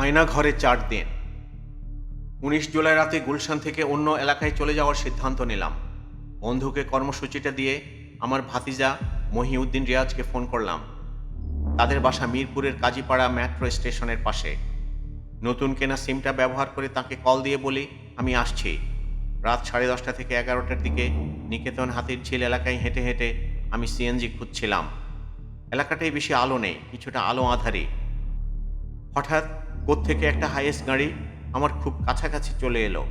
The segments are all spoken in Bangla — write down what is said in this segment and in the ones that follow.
আয়না ঘরে চার দিন। উনিশ জুলাই রাতে গুলশান থেকে অন্য এলাকায় চলে যাওয়ার সিদ্ধান্ত নিলাম। বন্ধুকে কর্মসূচিটা দিয়ে আমার ভাতিজা মহিউদ্দিন রিয়াজকে ফোন করলাম। তাদের বাসা মিরপুরের কাজীপাড়া মেট্রো স্টেশনের পাশে। নতুন কেনা সিমটা ব্যবহার করে তাকে কল দিয়ে বলি, আমি আসছি। রাত সাড়ে দশটা থেকে এগারোটার দিকে নিকেতন হাতির ঝিল এলাকায় হেঁটে হেঁটে আমি সিএনজি খুঁজছিলাম। এলাকাটায় বেশি আলো নেই, কিছুটা আলো আধারি। হঠাৎ কোত্থেকে একটা হাইয়েস্ট গাড়ি আমার খুব কাছাকাছি চলে এলো।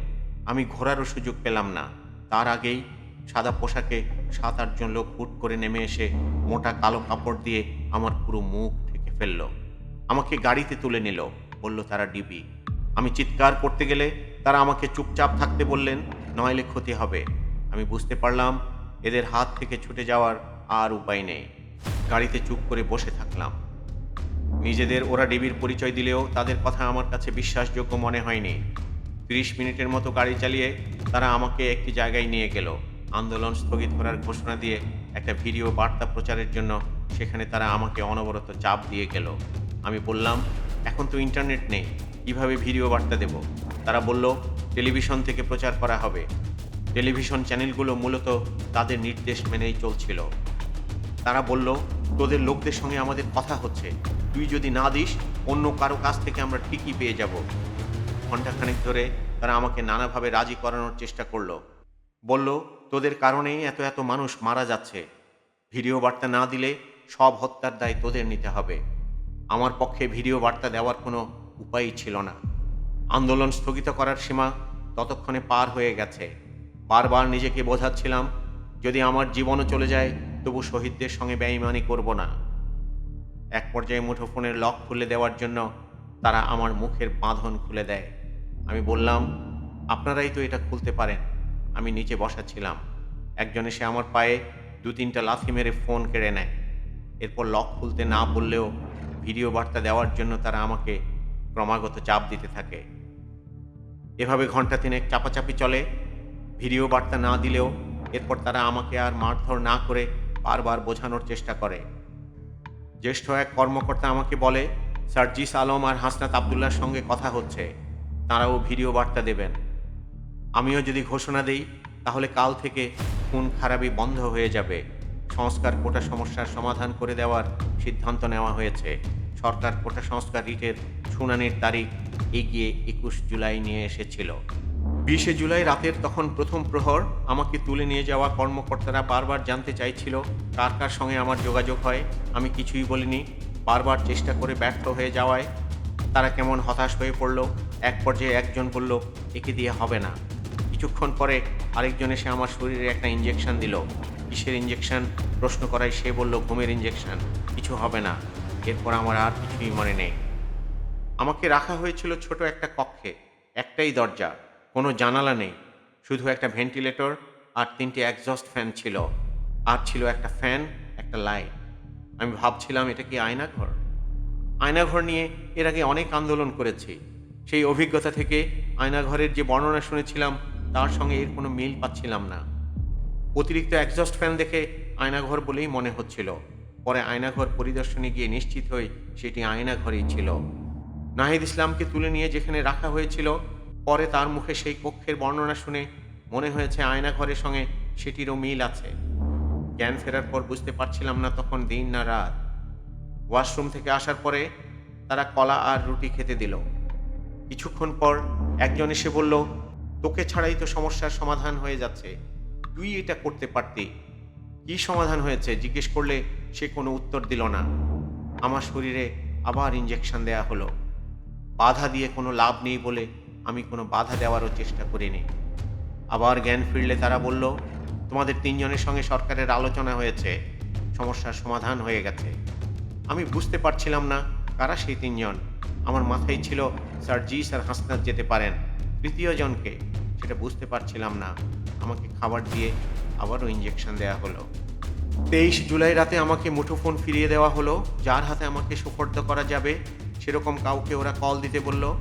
আমি ঘোরারও সুযোগ পেলাম না। তার আগেই সাদা পোশাকে সাত আটজন লোক হুট করে নেমে এসে মোটা কালো কাপড় দিয়ে আমার পুরো মুখ ঢেকে ফেলল। আমাকে গাড়িতে তুলে নিল, বলল, তারা ডিবি। আমি চিৎকার করতে গেলে তারা আমাকে চুপচাপ থাকতে বললেন, নইলে ক্ষতি হবে। আমি বুঝতে পারলাম এদের হাত থেকে ছুটে যাওয়ার আর উপায় নেই। গাড়িতে চুপ করে বসে থাকলাম। নিজেদের ওরা ডিবির পরিচয় দিলেও তাদের কথা আমার কাছে বিশ্বাসযোগ্য মনে হয়নি। তিরিশ মিনিটের মতো গাড়ি চালিয়ে তারা আমাকে একটি জায়গায় নিয়ে গেল। আন্দোলন স্থগিত করার ঘোষণা দিয়ে একটা ভিডিও বার্তা প্রচারের জন্য সেখানে তারা আমাকে অনবরত চাপ দিয়ে গেল। আমি বললাম, এখন তো ইন্টারনেট নেই, কীভাবে ভিডিও বার্তা দেব? তারা বলল, টেলিভিশন থেকে প্রচার করা হবে। টেলিভিশন চ্যানেলগুলো মূলত তাদের নির্দেশ মেনেই চলছিল। তারা বলল, তোদের লোকদের সঙ্গে আমাদের কথা হচ্ছে। তুই যদি না দিস, অন্য কারও কাছ থেকে আমরা ঠিকই পেয়ে যাব। ঘণ্টাখানেক ধরে তারা আমাকে নানাভাবে রাজি করানোর চেষ্টা করল। বলল, তোদের কারণেই এত এত মানুষ মারা যাচ্ছে। ভিডিও বার্তা না দিলে সব হত্যার দায় তোদের নিতে হবে। আমার পক্ষে ভিডিও বার্তা দেওয়ার কোনো উপায়ই ছিল না। আন্দোলন স্থগিত করার সীমা ততক্ষণে পার হয়ে গেছে। বারবার নিজেকে বোঝাচ্ছিলাম, যদি আমার জীবনও চলে যায়, তবু শহীদদের সঙ্গে বেঈমানি করব না। এক পর্যায়ে মুঠোফোনের লক খুলে দেওয়ার জন্য তারা আমার মুখের বাঁধন খুলে দেয়। আমি বললাম, আপনারাই তো এটা খুলতে পারেন। আমি নিচে বসা ছিলাম একজন এসে আমার পায়ে দু তিনটা লাথি মেরে ফোন কেড়ে নেয়। এরপর লক খুলতে না বললেও ভিডিও বার্তা দেওয়ার জন্য তারা আমাকে ক্রমাগত চাপ দিতে থাকে। এভাবে ঘণ্টা তিনেক চাপাচাপি চলে। ভিডিও বার্তা না দিলেও এরপর তারা আমাকে আর মারধর না করে বারবার বোঝানোর চেষ্টা করে। জ্যেষ্ঠ এক কর্মকর্তা আমাকে বলে সার্জিস আলম আর হাসনাত আবদুল্লার সঙ্গে কথা হচ্ছে। তারাও ভিডিও বার্তা দেবেন। আমিও যদি ঘোষণা দেই, তাহলে কাল থেকে খুন খারাপি বন্ধ হয়ে যাবে। সংস্কার কোটা সমস্যার সমাধান করে দেওয়ার সিদ্ধান্ত নেওয়া হয়েছে। সরকার কোটা সংস্কার রিটের শুনানির তারিখ এগিয়ে একুশ জুলাই নিয়ে এসেছিল। বিশে জুলাই রাতের তখন প্রথম প্রহর, আমাকে তুলে নিয়ে যাওয়া কর্মকর্তারা বারবার জানতে চাইছিল, কার কার সঙ্গে আমার যোগাযোগ হয়, আমি কিছুই বলিনি। বারবার চেষ্টা করে ব্যর্থ হয়ে যাওয়ায় তারা কেমন হতাশ হয়ে পড়ল, এক পর্যায়ে একজন বলল, একে দিয়ে হবে না। কিছুক্ষণ পরে আরেকজন এসে আমার শরীরে একটা ইঞ্জেকশন দিল। কিসের ইঞ্জেকশন প্রশ্ন করায় সে বলল, ঘুমের ইঞ্জেকশন কিছু হবে না। এরপর আমার আর কিছুই মনে নেই। আমাকে রাখা হয়েছিল ছোট একটা কক্ষে, একটাই দরজা। কোনো জানালা নেই। শুধু একটা ভেন্টিলেটর আর তিনটে একজস্ট ফ্যান ছিল। আর ছিল একটা ফ্যান একটা লাইট আমি ভাবছিলাম, এটা কি আয়নাঘর? আয়নাঘর নিয়ে এর আগে অনেক আন্দোলন করেছি। সেই অভিজ্ঞতা থেকে আয়নাঘরের যে বর্ণনা শুনেছিলাম, তার সঙ্গে এর কোনো মিল পাচ্ছিলাম না। অতিরিক্ত একজস্ট ফ্যান দেখে আয়নাঘর বলেই মনে হচ্ছিল। পরে আয়নাঘর পরিদর্শনে গিয়ে নিশ্চিত হয়ে সেটি আয়নাঘরেই ছিল। নাহিদ ইসলামকে তুলে নিয়ে যেখানে রাখা হয়েছিল পরে তার মুখে সেই কক্ষের বর্ণনা শুনে মনে হয়েছে আয়নাঘরের সঙ্গে সেটিরও মিল আছে। জ্ঞান ফেরার পর বুঝতে পারছিলাম না তখন দিন না রাত। ওয়াশরুম থেকে আসার পরে তারা কলা আর রুটি খেতে দিল। কিছুক্ষণ পর একজন এসে বলল, তোকে ছাড়াই তো সমস্যার সমাধান হয়ে যাচ্ছে। তুই এটা করতে পারতি। কি সমাধান হয়েছে? জিজ্ঞেস করলে সে কোনো উত্তর দিল না। আমার শরীরে আবার ইঞ্জেকশন দেয়া হলো। বাধা দিয়ে কোনো লাভ নেই বলে আমি কোনো বাধা দেওয়ারও চেষ্টা করিনি। আবার জ্ঞান ফিরলে তারা বলল, তোমাদের তিনজনের সঙ্গে সরকারের আলোচনা হয়েছে। সমস্যার সমাধান হয়ে গেছে। আমি বুঝতে পারছিলাম না কারা সেই তিনজন। আমার মাথায় ছিল সার্জিস আর হাসনাত যেতে পারেন। তৃতীয় জনকে। সেটা বুঝতে পারছিলাম না। আমাকে খাবার দিয়ে আবারও ইঞ্জেকশন দেওয়া হলো। তেইশ জুলাই রাতে আমাকে মুঠোফোন ফিরিয়ে দেওয়া হলো, যার হাতে আমাকে সুপর্দ করা যাবে, সেরকম কাউকে ওরা কল দিতে বলল।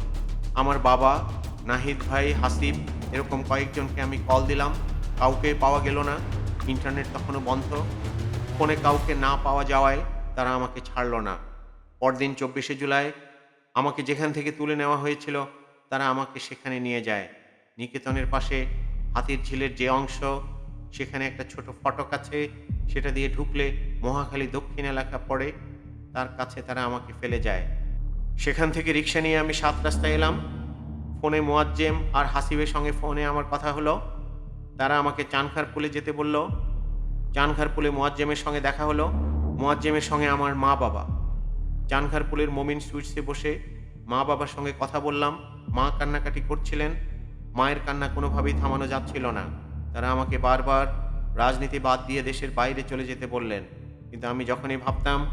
আমার বাবা, নাহিদ ভাই, হাসিব, এরকম কয়েকজনকে আমি কল দিলাম। কাউকে পাওয়া গেল না। ইন্টারনেট তখনও বন্ধ। ফোনে কাউকে না পাওয়া যাওয়ায় তারা আমাকে ছাড়লো না। পরদিন চব্বিশে জুলাই আমাকে যেখান থেকে তুলে নেওয়া হয়েছিল, তারা আমাকে সেখানে নিয়ে যায়। নিকেতনের পাশে হাতির ঝিলের যে অংশ, সেখানে একটা ছোট ফটক আছে। সেটা দিয়ে ঢুকলে মহাখালী দক্ষিণ এলাকা পড়ে, তার কাছে তারা আমাকে ফেলে যায়। সেখান থেকে রিক্সা নিয়ে আমি সাত রাস্তায় এলাম। ফোনে মোয়াজ্জেম আর হাসিবের সঙ্গে ফোনে আমার কথা হলো। তারা আমাকে চানখার পুলে যেতে বলল। চানখার পুলে মোয়াজ্জেমের সঙ্গে দেখা হলো। মোয়াজ্জেমের সঙ্গে আমার মা বাবা। চানখার পুলের মমিন সুইটসে বসে মা বাবার সঙ্গে কথা বললাম। মা কান্নাকাটি করছিলেন। মায়ের কান্না কোনোভাবেই থামানো যাচ্ছিল না। তারা আমাকে বারবার রাজনীতি বাদ দিয়ে দেশের বাইরে চলে যেতে বললেন। কিন্তু আমি যখনই ভাবতাম,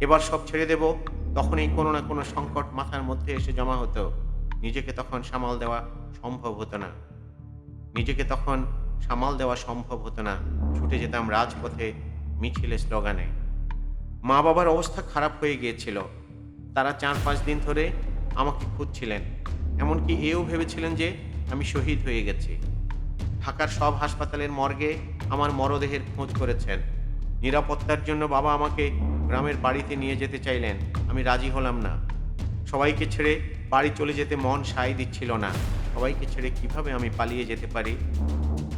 এবার সব ছেড়ে দেব তখনই কোনো না কোনো সংকট মাথার মধ্যে এসে জমা হতো। নিজেকে তখন সামাল দেওয়া সম্ভব হতো না। নিজেকে তখন সামাল দেওয়া সম্ভব হতো না। ছুটে যেতাম রাজপথে মিছিলে স্লোগানে। মা বাবার অবস্থা খারাপ হয়ে গিয়েছিল। তারা চার পাঁচ দিন ধরে আমাকে খুঁজছিলেন। এমনকি এও ভেবেছিলেন যে আমি শহীদ হয়ে গেছি। ঢাকার সব হাসপাতালের মর্গে আমার মরদেহের খোঁজ করেছেন। নিরাপত্তার জন্য বাবা আমাকে গ্রামের বাড়িতে নিয়ে যেতে চাইলেন। আমি রাজি হলাম না। সবাইকে ছেড়ে বাড়ি চলে যেতে মন সায় দিচ্ছিল না। সবাইকে ছেড়ে কীভাবে আমি পালিয়ে যেতে পারি?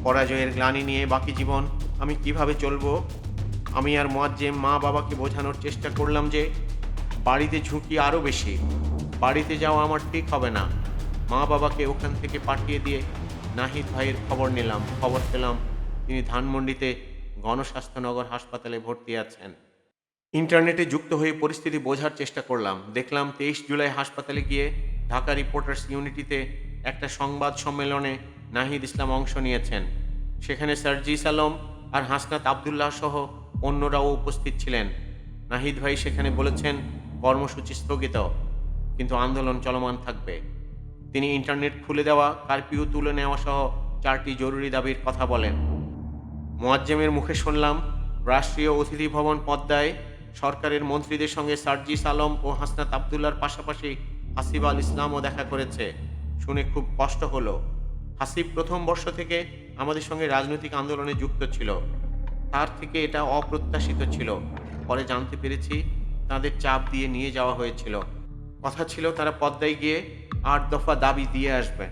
পরাজয়ের গ্লানি নিয়ে বাকি জীবন আমি কীভাবে চলবো? আমি আর মোয়াজ্জেম মা বাবাকে বোঝানোর চেষ্টা করলাম যে বাড়িতে ঝুঁকি আরও বেশি। বাড়িতে যাওয়া আমার ঠিক হবে না। মা বাবাকে ওখান থেকে পাঠিয়ে দিয়ে নাহিদ ভাইয়ের খবর নিলাম। খবর পেলাম তিনি ধানমন্ডিতে গণস্বাস্থ্যনগর হাসপাতালে ভর্তি আছেন। ইন্টারনেটে যুক্ত হয়ে পরিস্থিতি বোঝার চেষ্টা করলাম। দেখলাম তেইশ জুলাই হাসপাতালে গিয়ে ঢাকা রিপোর্টার্স ইউনিটিতে একটা সংবাদ সম্মেলনে নাহিদ ইসলাম অংশ নিয়েছেন। সেখানে সার্জিস আলম আর হাসনাত আবদুল্লাহ সহ অন্যরাও উপস্থিত ছিলেন। নাহিদ ভাই সেখানে বলেছেন, কর্মসূচি স্থগিত, কিন্তু আন্দোলন চলমান থাকবে। তিনি ইন্টারনেট খুলে দেওয়া, কারফিউ তুলে নেওয়া সহ চারটি জরুরি দাবির কথা বলেন। মোয়াজ্জেমের মুখে শুনলাম, রাষ্ট্রীয় অতিথি ভবন পদ্মায় সরকারের মন্ত্রীদের সঙ্গে সার্জিস আলম ও হাসনাত আবদুল্লার পাশাপাশি হাসিব আল ইসলামও দেখা করেছে। শুনে খুব কষ্ট হলো। হাসিব প্রথম বর্ষ থেকে আমাদের সঙ্গে রাজনৈতিক আন্দোলনে যুক্ত ছিল। তার থেকে এটা অপ্রত্যাশিত ছিল। পরে জানতে পেরেছি তাদের চাপ দিয়ে নিয়ে যাওয়া হয়েছিল। কথা ছিল তারা পদ্মায় গিয়ে আট দফা দাবি দিয়ে আসবে।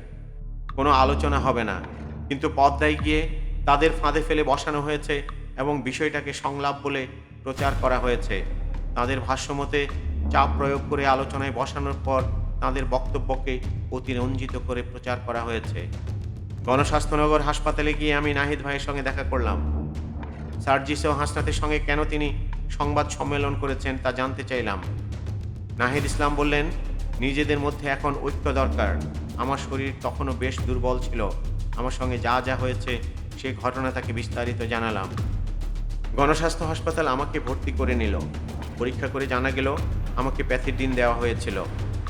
কোনো আলোচনা হবে না। কিন্তু পদ্মায় গিয়ে তাদের ফাঁদে ফেলে বসানো হয়েছে এবং বিষয়টাকে সংলাপ বলে প্রচার করা হয়েছে। তাদের ভাষ্যমতে, চাপ প্রয়োগ করে আলোচনায় বসানোর পর তাদের বক্তব্যকে অতিরঞ্জিত করে প্রচার করা হয়েছে। গণস্বাস্থ্যনগর হাসপাতালে গিয়ে আমি নাহিদ ভাইয়ের সঙ্গে দেখা করলাম। সার্জিস ও হাসনাতের সঙ্গে কেন তিনি সংবাদ সম্মেলন করেছেন তা জানতে চাইলাম। নাহিদ ইসলাম বললেন, নিজেদের মধ্যে এখন ঐক্য দরকার। আমার শরীর তখনও বেশ দুর্বল ছিল। আমার সঙ্গে যা যা হয়েছে সে ঘটনা তাকে বিস্তারিত জানালাম। গণস্বাস্থ্য হাসপাতাল আমাকে ভর্তি করে নিল। পরীক্ষা করে জানা গেল, আমাকে প্যাথিডিন দেওয়া হয়েছিল।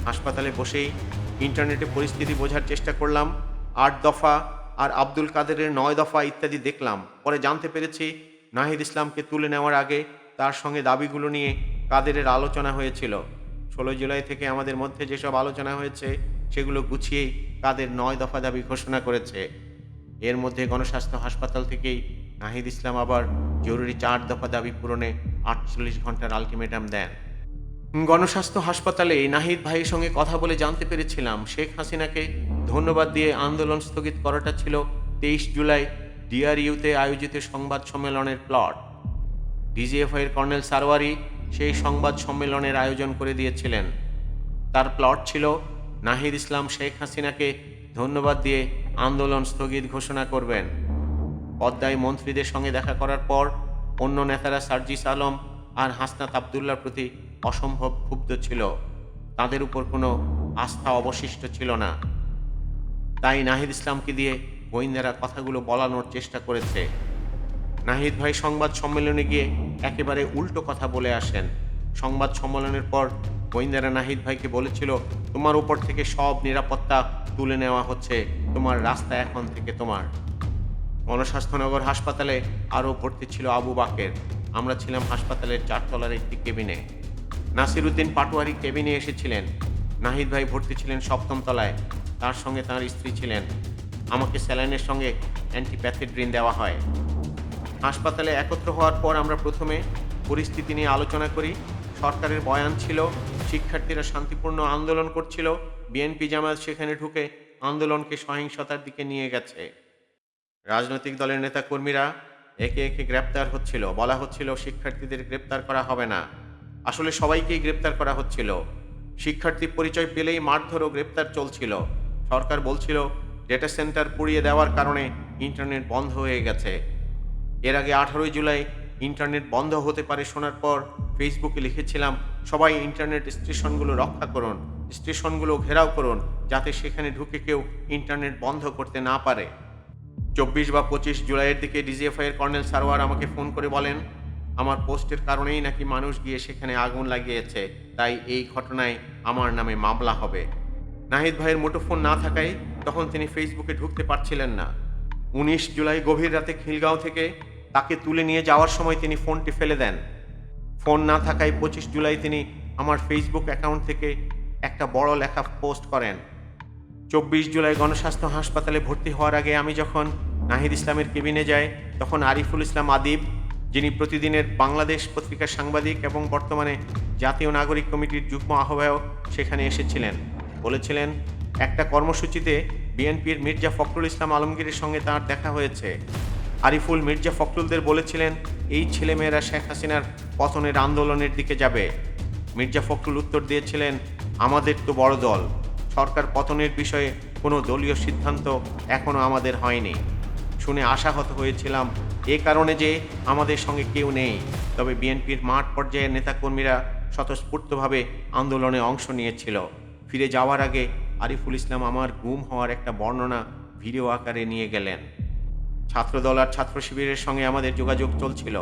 হাসপাতালে বসেই ইন্টারনেটে পরিস্থিতি বোঝার চেষ্টা করলাম। আট দফা আর আব্দুল কাদেরের নয় দফা ইত্যাদি দেখলাম। পরে জানতে পেরেছি নাহিদ ইসলামকে তুলে নেওয়ার আগে তার সঙ্গে দাবিগুলো নিয়ে কাদেরের আলোচনা হয়েছিল। ষোলো জুলাই থেকে আমাদের মধ্যে যেসব আলোচনা হয়েছে, সেগুলো গুছিয়েই কাদের নয় দফা দাবি ঘোষণা করেছে। এর মধ্যে গণস্বাস্থ্য হাসপাতাল থেকেই নাহিদ ইসলাম আবার জরুরি চার দফা দাবি পূরণে আটচল্লিশ ঘণ্টার আলটিমেটাম দেন। গণস্বাস্থ্য হাসপাতালে নাহিদ ভাইয়ের সঙ্গে কথা বলে জানতে পেরেছিলাম, শেখ হাসিনাকে ধন্যবাদ দিয়ে আন্দোলন স্থগিত করাটা ছিল তেইশ জুলাই ডিআরইউতে আয়োজিত সংবাদ সম্মেলনের প্লট। ডিজিএফআইয়ের কর্নেল সারওয়ারি সেই সংবাদ সম্মেলনের আয়োজন করে দিয়েছিলেন। তার প্লট ছিল, নাহিদ ইসলাম শেখ হাসিনাকে ধন্যবাদ দিয়ে আন্দোলন স্থগিত ঘোষণা করবেন। পদ্মায় মন্ত্রীদের সঙ্গে দেখা করার পর অন্য নেতারা সার্জিস আলম আর হাসনাত আবদুল্লার প্রতি অসম্ভব ক্ষুব্ধ ছিল। তাদের উপর কোনো আস্থা অবশিষ্ট ছিল না। তাই নাহিদ ইসলামকে দিয়ে গোয়েন্দারা কথাগুলো বলানোর চেষ্টা করেছে। নাহিদ ভাই সংবাদ সম্মেলনে গিয়ে একেবারে উল্টো কথা বলে আসেন। সংবাদ সম্মেলনের পর গোয়েন্দারা নাহিদ ভাইকে বলেছিল, তোমার উপর থেকে সব নিরাপত্তা তুলে নেওয়া হচ্ছে। তোমার রাস্তা এখন থেকে তোমার। গণস্বাস্থ্যনগর হাসপাতালে আরও ভর্তি ছিল আবু বাকের। আমরা ছিলাম হাসপাতালের চারতলার একটি কেবিনে। নাসিরুদ্দিন পাটোয়ারি কেবিনে এসেছিলেন। নাহিদ ভাই ভর্তি ছিলেন সপ্তম তলায় তার সঙ্গে তার স্ত্রী ছিলেন। আমাকে স্যালাইনের সঙ্গে অ্যান্টিপ্যাথিড্রিন দেওয়া হয়। হাসপাতালে একত্র হওয়ার পর আমরা প্রথমে পরিস্থিতি নিয়ে আলোচনা করি। সরকারের বয়ান ছিল, শিক্ষার্থীরা শান্তিপূর্ণ আন্দোলন করছিল। বিএনপি জামায়াত সেখানে ঢুকে আন্দোলনকে সহিংসতার দিকে নিয়ে গেছে। রাজনৈতিক দলের নেতাকর্মীরা একে একে গ্রেপ্তার হচ্ছিল। বলা হচ্ছিল, শিক্ষার্থীদের গ্রেপ্তার করা হবে না। আসলে সবাইকেই গ্রেপ্তার করা হচ্ছিল। শিক্ষার্থী পরিচয় পেলেই মারধর ও গ্রেপ্তার চলছিল। সরকার বলছিল ডেটা সেন্টার পুড়িয়ে দেওয়ার কারণে ইন্টারনেট বন্ধ হয়ে গেছে। এর আগে আঠারোই জুলাই ইন্টারনেট বন্ধ হতে পারে শোনার পর ফেসবুকে লিখেছিলাম, সবাই ইন্টারনেট স্টেশনগুলো রক্ষা করুন, স্টেশনগুলো ঘেরাও করুন, যাতে সেখানে ঢুকে কেউ ইন্টারনেট বন্ধ করতে না পারে। চব্বিশ বা পঁচিশ জুলাইয়ের দিকে ডিজিএফআইয়ের কর্নেল সারোয়ার আমাকে ফোন করে বলেন, আমার পোস্টের কারণেই নাকি মানুষ গিয়ে সেখানে আগুন লাগিয়েছে, তাই এই ঘটনায় আমার নামে মামলা হবে। নাহিদ ভাইয়ের মুঠোফোন না থাকায় তখন তিনি ফেসবুকে ঢুকতে পারছিলেন না। উনিশ জুলাই গভীর রাতে খিলগাঁও থেকে তাকে তুলে নিয়ে যাওয়ার সময় তিনি ফোনটি ফেলে দেন। ফোন না থাকায় পঁচিশ জুলাই তিনি আমার ফেসবুক অ্যাকাউন্ট থেকে একটা বড় লেখা পোস্ট করেন। চব্বিশ জুলাই গণস্বাস্থ্য হাসপাতালে ভর্তি হওয়ার আগে আমি যখন নাহিদ ইসলামের কেবিনে যায়। তখন আরিফুল ইসলাম আদিব, যিনি প্রতিদিনের বাংলাদেশ পত্রিকার সাংবাদিক এবং বর্তমানে জাতীয় নাগরিক কমিটির যুগ্ম আহ্বায়ক, সেখানে এসেছিলেন। বলেছিলেন, একটা কর্মসূচিতে বিএনপির মির্জা ফখরুল ইসলাম আলমগীরের সঙ্গে তার দেখা হয়েছে। আরিফুল মির্জা ফখরুলদের বলেছিলেন, এই ছেলেমেয়েরা শেখ হাসিনার পতনের আন্দোলনের দিকে যাবে। মির্জা ফখরুল উত্তর দিয়েছিলেন, আমাদের তো বড় দল। সরকার পতনের বিষয়ে কোনো দলীয় সিদ্ধান্ত এখনও আমাদের হয়নি। শুনে আশাহত হয়েছিলাম। এ কারণে যে আমাদের সঙ্গে কেউ নেই। তবে বিএনপির মাঠ পর্যায়ের নেতাকর্মীরা স্বতঃস্ফূর্তভাবে আন্দোলনে অংশ নিয়েছিল। ফিরে যাওয়ার আগে আরিফুল ইসলাম আমার গুম হওয়ার একটা বর্ণনা ভিডিও আকারে নিয়ে গেলেন। ছাত্রদল আর ছাত্র শিবিরের সঙ্গে আমাদের যোগাযোগ চলছিল।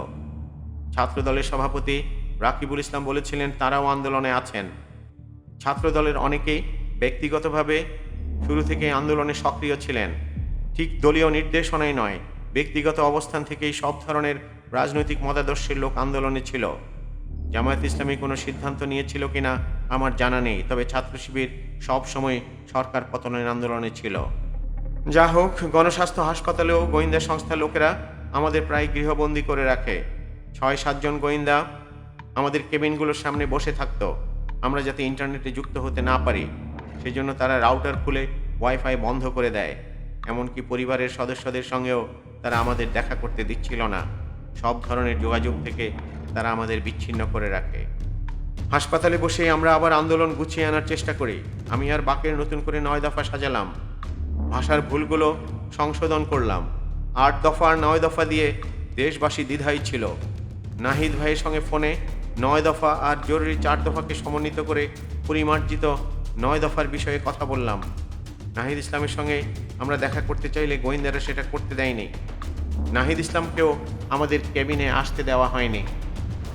ছাত্রদলের সভাপতি রাকিবুল ইসলাম বলেছিলেন, তারাও আন্দোলনে আছেন। ছাত্রদলের অনেকেই ব্যক্তিগতভাবে শুরু থেকে আন্দোলনে সক্রিয় ছিলেন। ঠিক দলীয় নির্দেশনাই নয়, ব্যক্তিগত অবস্থান থেকেই সব ধরনের রাজনৈতিক মতাদর্শের লোক আন্দোলনে ছিল। জামায়াত ইসলামী কোনো সিদ্ধান্ত নিয়েছিল কিনা আমার জানা নেই, তবে ছাত্র শিবির সবসময় সরকার পতনের আন্দোলনে ছিল। যা হোক, গণস্বাস্থ্য হাসপাতালেও গোয়েন্দা সংস্থার লোকেরা আমাদের প্রায় গৃহবন্দী করে রাখে। ছয় সাতজন গোয়েন্দা আমাদের কেবিনগুলোর সামনে বসে থাকতো। আমরা যাতে ইন্টারনেটে যুক্ত হতে না পারি, সেজন্য তারা রাউটার খুলে ওয়াইফাই বন্ধ করে দেয়। এমনকি পরিবারের সদস্যদের সঙ্গেও তারা আমাদের দেখা করতে দিচ্ছিল না। সব ধরনের যোগাযোগ থেকে তারা আমাদের বিচ্ছিন্ন করে রাখে। হাসপাতালে বসে আমরা আবার আন্দোলন গুছিয়ে আনার চেষ্টা করি। আমি আর বাকের নতুন করে নয় দফা সাজালাম। ভাষার ভুলগুলো সংশোধন করলাম। আট দফা আর নয় দফা দিয়ে দেশবাসী দ্বিধাই ছিল। নাহিদ ভাইয়ের সঙ্গে ফোনে নয় দফা আর জরুরি চার দফাকে সমন্বিত করে পরিমার্জিত নয় দফার বিষয়ে কথা বললাম। নাহিদ ইসলামের সঙ্গে আমরা দেখা করতে চাইলে গোয়েন্দারা সেটা করতে দেয়নি। নাহিদ ইসলামকেও আমাদের কেবিনে আসতে দেওয়া হয়নি।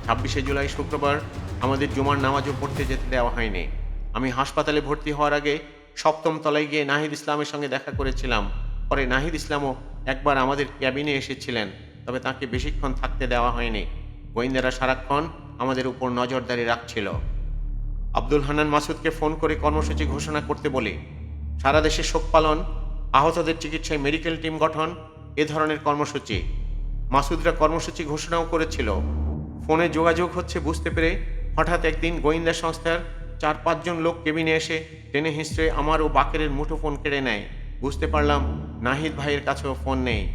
ছাব্বিশে জুলাই শুক্রবার আমাদের জুমার নামাজও পড়তে যেতে দেওয়া হয়নি। আমি হাসপাতালে ভর্তি হওয়ার আগে সপ্তম তলায় গিয়ে নাহিদ ইসলামের সঙ্গে দেখা করেছিলাম। পরে নাহিদ ইসলামও একবার আমাদের ক্যাবিনে এসেছিলেন, তবে তাকে বেশিক্ষণ থাকতে দেওয়া হয়নি। গোয়েন্দারা সারাক্ষণ আমাদের উপর নজরদারি রাখছিল। আব্দুল হান্নান মাসুদকে ফোন করে কর্মসূচি ঘোষণা করতে বলি। সারা দেশে শোক পালন, আহতদের চিকিৎসায় মেডিকেল টিম গঠন, এ ধরনের কর্মসূচি। মাসুদরা কর্মসূচি ঘোষণাও করেছিল। ফোনে যোগাযোগ হচ্ছে বুঝতে পেরে হঠাৎ একদিন গোয়েন্দা সংস্থার চার পাঁচজন লোক কেবিনে এসে টেনে হিঁচড়ে আমার ও বাকেরের মুঠো ফোন কেড়ে নেয়। বুঝতে পারলাম নাহিদ ভাইয়ের কাছেও ফোন নেই।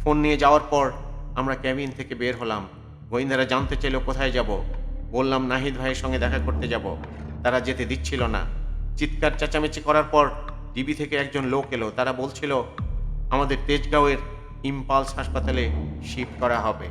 ফোন নিয়ে যাওয়ার পর আমরা ক্যাবিন থেকে বের হলাম। গোয়েন্দারা জানতে চাইল কোথায় যাব। বললাম, নাহিদ ভাইয়ের সঙ্গে দেখা করতে যাব। তারা যেতে দিচ্ছিল না। চিৎকার চেঁচামেচি করার পর ডিবি থেকে একজন লোক এলো। তারা বলছিল, আমাদের তেজগাঁওয়ের ইম্পালস হাসপাতালে শিফট করা হবে।